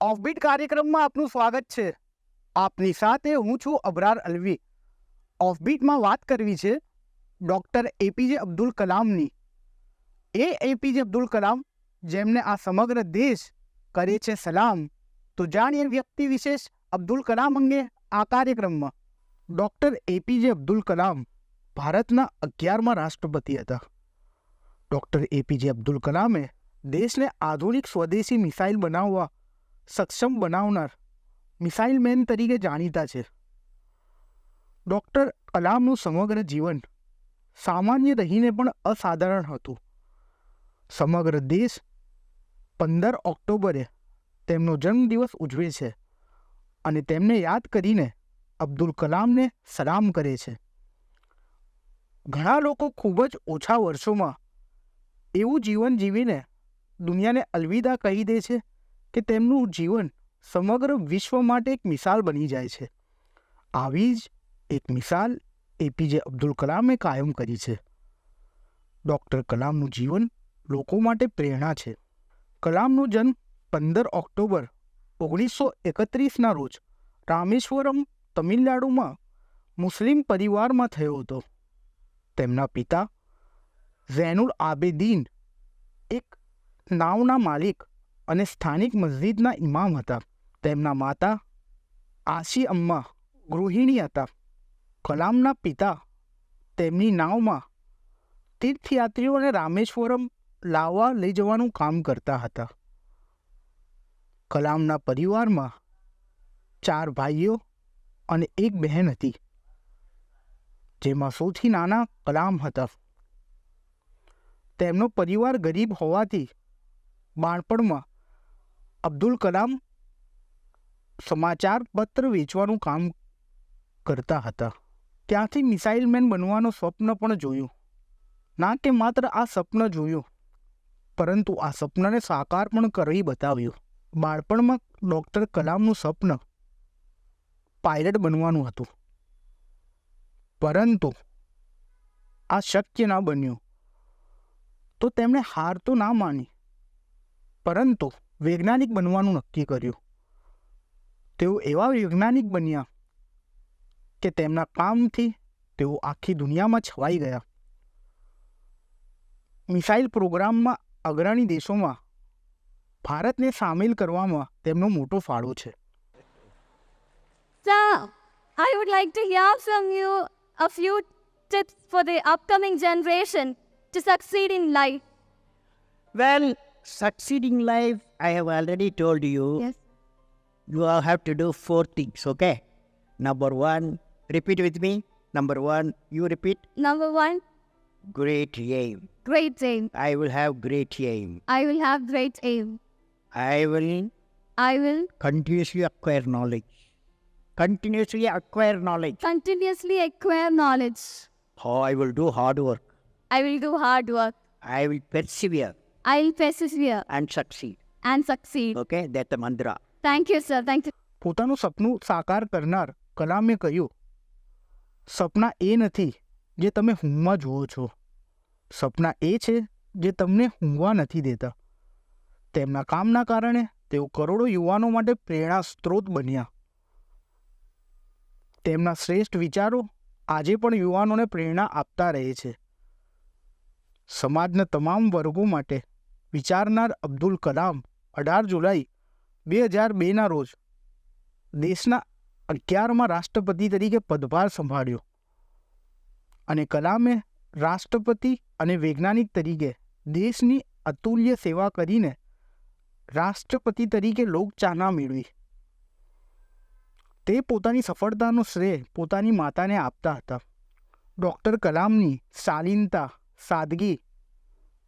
Offbeat કાર્યક્રમમાં આપનું સ્વાગત છે. આપની સાથે હું છું અબરાર અલવી. ઓફબીટમાં વાત કરવી છે doctor A P J Abdul કલામની. A A P J Abdul Kalam જેમને આ સમગ્ર દેશ કરે છે સલામ. તો જાણીએ વ્યક્તિ વિશેષ અબ્દુલ કલામ અંગે આ કાર્યક્રમમાં. ડૉક્ટર એપીજે અબ્દુલ કલામ ભારતના અગિયારમાં રાષ્ટ્રપતિ હતા. ડૉક્ટર એપીજે અબ્દુલ કલામે દેશને આધુનિક સ્વદેશી મિસાઇલ બનાવવા સક્ષમ બનાવનાર મિસાઇલ મેન તરીકે જાણીતા છે ડૉક્ટર કલામનું સમગ્ર જીવન સામાન્ય રહીને પણ અસાધારણ હતું સમગ્ર દેશ પંદર ઓક્ટોબરે તેમનો જન્મદિવસ ઉજવે છે અને તેમને યાદ કરીને અબ્દુલ કલામને સલામ કરે છે ઘણા લોકો ખૂબ જ ઓછા વર્ષોમાં એવું જીવન જીવીને દુનિયાને અલવિદા કહી દે છે કે તેમનું જીવન સમગ્ર વિશ્વ માટે એક મિસાલ બની જાય છે. આવી જ એક મિસાલ એપીજે અબ્દુલ કલામે કાયમ કરી છે. ડૉક્ટર કલામનું જીવન લોકો માટે પ્રેરણા છે. કલામનો જન્મ પંદર ઓક્ટોબર ઓગણીસો એકત્રીસના રોજ રામેશ્વરમ તમિલનાડુમાં મુસ્લિમ પરિવારમાં થયો હતો. તેમના પિતા ઝૈનુલ આબેદીન એક નાવના માલિક અને સ્થાનિક મસ્જિદના ઇમામ હતા. તેમના માતા આશી અમ્મા ગૃહિણી હતા. કલામના પિતા તેમની નાવમાં તીર્થયાત્રીઓને રામેશ્વરમ લાવવા લઈ જવાનું કામ કરતા હતા. કલામના પરિવારમાં ચાર ભાઈઓ અને એક બહેન હતી, જેમાં સૌથી નાના કલામ હતા. તેમનો પરિવાર ગરીબ હોવાથી બાળપણમાં અબ્દુલ કલામ સમાચાર પત્ર વેચવાનું કામ કરતા હતા. ત્યાંથી મિસાઇલ મેન બનવાનો સ્વપ્ન પણ જોયું. ના કે માત્ર આ સ્વપ્ન જોયું, પરંતુ આ સ્વપ્નને સાકાર પણ કરી બતાવ્યું. બાળપણમાં ડૉક્ટર કલામનું સ્વપ્ન પાયલટ બનવાનું હતું. પરંતુ આ શક્ય ના બન્યું. તો તેમણે હાર તો ના માની, પરંતુ વૈજ્ઞાનિક બનવાનું નક્કી કર્યું તેઓ એવા વૈજ્ઞાનિક બન્યા કે તેમના કામથી તેઓ આખી દુનિયામાં છવાઈ ગયા મિસાઇલ પ્રોગ્રામમાં અગ્રણી દેશોમાં ભારતને સામેલ કરવામાં તેમનો મોટો ફાળો છે Sir, I would like to hear from you a few tips for the upcoming generation to succeed in life. Well, succeeding life, I have already told you. Yes. You all have to do four things, okay? Number one, repeat with me. Number one, you repeat. Number one, Great aim. great aim. I will have great aim. I will have great aim. I will I will continuously acquire knowledge. Continuously acquire knowledge. continuously acquire knowledge. Oh, I will do hard work. I will do hard work. I will persevere I will persevere and succeed. And succeed okay that's the mantra. Thank you sir thank you પોતાનું સપનું સાકાર કરનાર કલામે કહ્યું સપના એ નથી જે તમે હુંમાં જુઓ છો. સપના એ છે જે તમને હુંવા નથી દેતા. તેમના કામના કારણે તેઓ કરોડો યુવાનો માટે પ્રેરણા સ્ત્રોત બન્યા. તેમના શ્રેષ્ઠ વિચારો આજે પણ યુવાનોને પ્રેરણા આપતા રહે છે. સમાજના તમામ વર્ગો માટે વિચારનાર અબ્દુલ કલામ અઢાર જુલાઈ બે હજાર બેના રોજ દેશના અગિયારમાં રાષ્ટ્રપતિ તરીકે પદભાર સંભાળ્યો અને કલામે રાષ્ટ્રપતિ અને વૈજ્ઞાનિક તરીકે દેશની અતુલ્ય સેવા કરીને રાષ્ટ્રપતિ તરીકે લોકચાહના મેળવી. તે પોતાની સફળતાનો શ્રેય પોતાની માતાને આપતા હતા. ડૉક્ટર કલામની શાલીનતા, સાદગી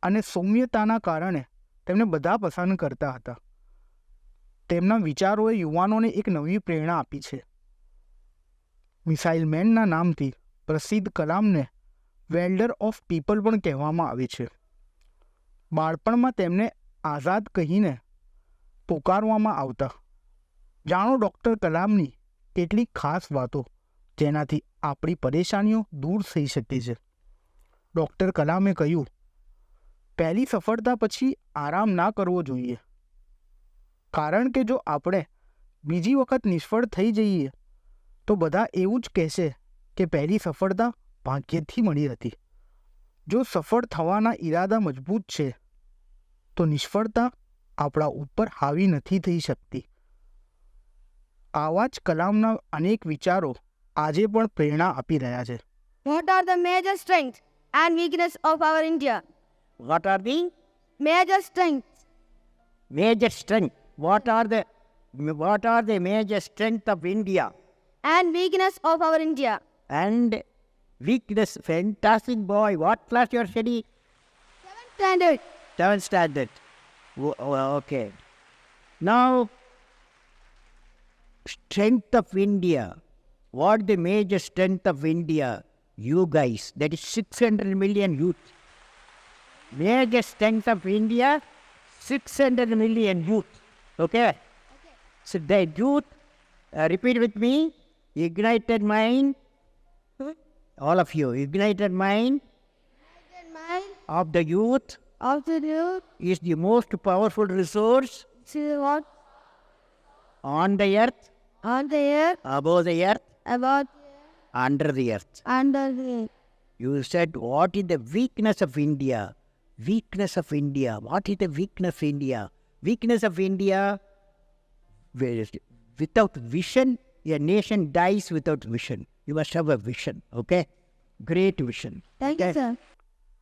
અને સૌમ્યતાના કારણે તેમને બધા પસંદ કરતા હતા. તેમના વિચારોએ યુવાનોને એક નવી પ્રેરણા આપી છે. મિસાઇલ મેનના નામથી પ્રસિદ્ધ કલામને વેલ્ડર ઓફ પીપલ પણ કહેવામાં આવે છે. બાળપણમાં તેમને આઝાદ કહીને પોકારવામાં આવતા. જાણો ડૉક્ટર કલામની કેટલીક ખાસ વાતો જેનાથી આપણી પરેશાનીઓ દૂર થઈ શકે છે. ડૉક્ટર કલામે કહ્યું પહેલી સફળતા પછી આરામ ના કરવો જોઈએ. કારણ કે જો આપણે બીજી વખત નિષ્ફળ થઈ જઈએ, તો બધા એવું જ કહેશે કે પહેલી સફળતા ભાગ્યથી મળી હતી. જો સફળ થવાના ઈરાદા મજબૂત છે, તો નિષ્ફળતા આપણા ઉપર હાવી નથી થઈ શકતી. આવા જ કલામના અનેક વિચારો આજે પણ પ્રેરણા આપી રહ્યા છે. What are the major strength and weakness of our India? What are the Major strengths major strength? What are the what are the major strength of India and weakness of our India. and weakness? Fantastic boy. What class you are studying? Seventh Standard. Seventh standard. Oh, okay. Now, strength of India. What the major strength of India? You guys. That is 600 million youth. Major strength of India, 600 million youth. Okay? So the youth, uh, repeat with me, ignited mind. All of you, ignited mind ignited Mind of the youth of the youth. is the most powerful resource See what on the earth, on the earth above the earth, about under the earth. under the earth. You said, What is the weakness of India? Weakness of India. What is the weakness of India? Weakness of India. Without vision, a nation dies without vision. You must have a vision, okay? Great vision. Thank you, sir.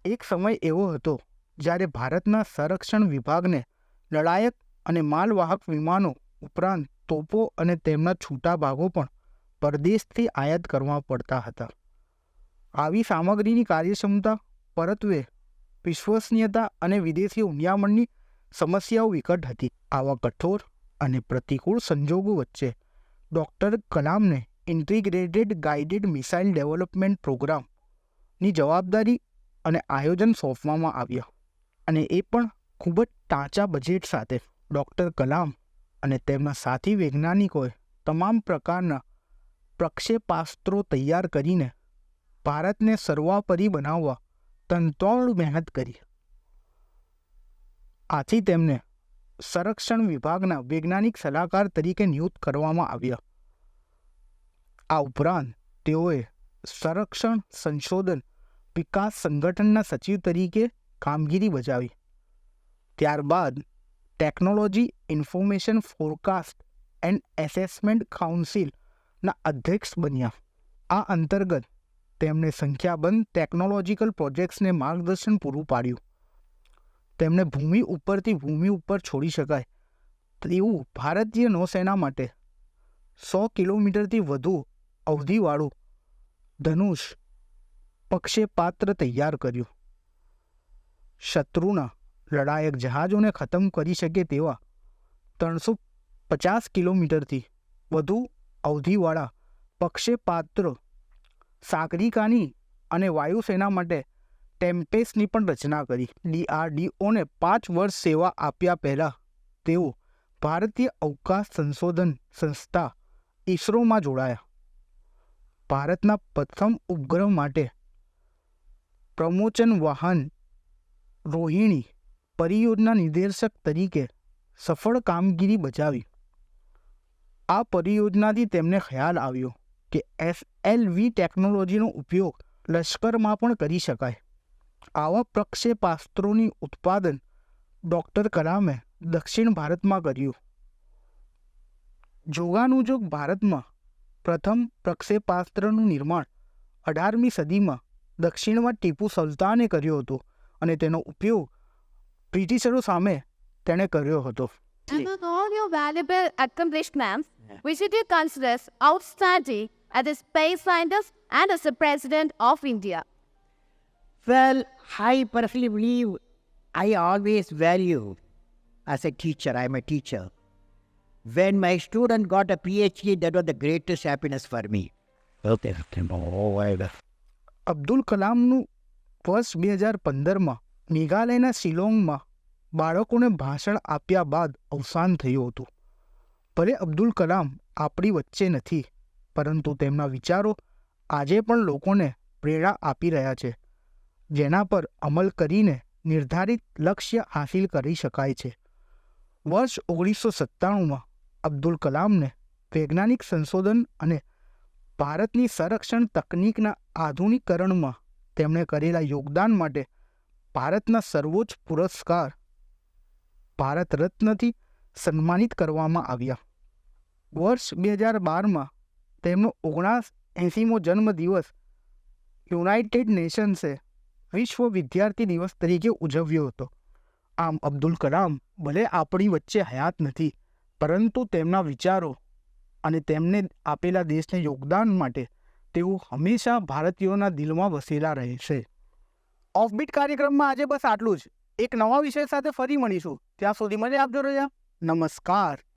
એક સમય એવો હતો જ્યારે ભારતના સંરક્ષણ વિભાગને લડાયક અને માલવાહક વિમાનો ઉપરાંત તોપો અને તેમના છૂટા ભાગો પણ પરદેશથી આયાત કરવા પડતા હતા આવી સામગ્રીની કાર્યક્ષમતા પરત્વે વિશ્વસનીયતા અને વિદેશી હુંડિયામણની સમસ્યાઓ વિકટ હતી. આવા કઠોર અને પ્રતિકૂળ સંજોગો વચ્ચે ડૉક્ટર કલામને ઇન્ટિગ્રેટેડ ગાઇડેડ મિસાઇલ ડેવલપમેન્ટ પ્રોગ્રામની જવાબદારી અને આયોજન સોંપવામાં આવ્યા અને એ પણ ખૂબ જ ટાંચા બજેટ સાથે. ડૉક્ટર કલામ અને તેમના સાથી વૈજ્ઞાનિકોએ તમામ પ્રકારના પ્રક્ષેપાસ્ત્રો તૈયાર કરીને ભારતને સર્વાપરી બનાવવા તંતોડ મહેનત કરી. આથી તેમને સંરક્ષણ વિભાગના વૈજ્ઞાનિક સલાહકાર તરીકે નિયુક્ત કરવામાં આવ્યા. આ ઉપરાંત તેઓએ સંરક્ષણ સંશોધન વિકાસ સંગઠનના સચિવ તરીકે કામગીરી બજાવી. ત્યારબાદ technology information forecast and assessment કાઉન્સિલના અધ્યક્ષ બન્યા. આ અંતર્ગત તેમણે સંખ્યાબંધ ટેકનોલોજીકલ પ્રોજેક્ટ્સને માર્ગદર્શન પૂરું પાડ્યું. તેમણે ભૂમિ ઉપરથી ભૂમિ ઉપર છોડી શકાય તેવું ભારતીય નૌસેના માટે સો કિલોમીટરથી વધુ અવધિવાળું ધનુષ પક્ષેપાત્ર તૈયાર કર્યું. શત્રુના લડાયક જહાજોને ખતમ કરી શકે તેવા ત્રણસો પચાસ કિલોમીટરથી વધુ અવધિવાળા પક્ષેપાત્ર સાગરિકાની અને વાયુસેના માટે ટેમ્પેસની પણ રચના કરી. ડીઆરડીઓને પાંચ વર્ષ સેવા આપ્યા પહેલાં તેઓ ભારતીય અવકાશ સંશોધન સંસ્થા ઇસરોમાં જોડાયા. ભારતના પ્રથમ ઉપગ્રહ માટે પ્રમોચન વાહન રોહિણી પરિયોજના નિર્દેશક તરીકે સફળ કામગીરી બજાવી. આ પરિયોજનાથી તેમને ખ્યાલ આવ્યો. કે એસએલવી ટેકનોલોજીનો ઉપયોગ લશ્કરમાં પણ કરી શકાય. આવા પ્રક્ષેપાસ્ત્રોની ઉત્પાદન ડૉક્ટર કલામે દક્ષિણ ભારતમાં કર્યું. જોગાનુજોગ ભારતમાં પ્રથમ પ્રક્ષેપાસ્ત્રનું નિર્માણ અઢારમી સદીમાં દક્ષિણમાં ટીપુ સુલતાને કર્યો હતો અને તેનો ઉપયોગ બ્રિટિશરો સામે તેણે કર્યો હતો. Among all your valuable accomplishments, which do you consider outstanding as a space scientist and as a president of India? Well, I personally believe I always value as a teacher, I'm a teacher. When my student got a PhD, that was the greatest happiness for me. Okay. Oh, I- Abdul કલામનું વર્ષ બે હજાર પંદરમાં મેઘાલયના શિલોંગમાં બાળકોને ભાષણ આપ્યા બાદ અવસાન થયું હતું ભલે અબ્દુલ કલામ આપણી વચ્ચે નથી પરંતુ તેમના વિચારો આજે પણ લોકોને પ્રેરણા આપી રહ્યા છે, જેના પર અમલ કરીને નિર્ધારિત લક્ષ્ય હાંસિલ કરી શકાય છે. વર્ષ ઓગણીસો સત્તાણુંમાં અબ્દુલ કલામને વૈજ્ઞાનિક સંશોધન અને ભારતની સંરક્ષણ તકનીકના આધુનિકરણમાં તેમણે કરેલા યોગદાન માટે ભારતના સર્વોચ્ચ પુરસ્કાર ભારત રત્નથી સન્માનિત કરવામાં આવ્યા. વર્ષ બે હજાર બારમાં તેમનો ઓગણાસ એંસીમો જન્મદિવસ યુનાઇટેડ નેશન્સે વિશ્વ વિદ્યાર્થી દિવસ તરીકે ઉજવ્યો હતો. આમ અબ્દુલ કલામ ભલે આપણી વચ્ચે હયાત નથી, પરંતુ તેમના વિચારો અને તેમને આપેલા દેશને યોગદાન માટે તેઓ હંમેશા ભારતીયોના દિલમાં વસેલા રહે છે. ઓફબીટ કાર્યક્રમમાં આજે બસ આટલું જ. એક નવા વિષય સાથે ફરી મળીશું. ત્યાં સુધી મને આપજો રહ્યા. નમસ્કાર.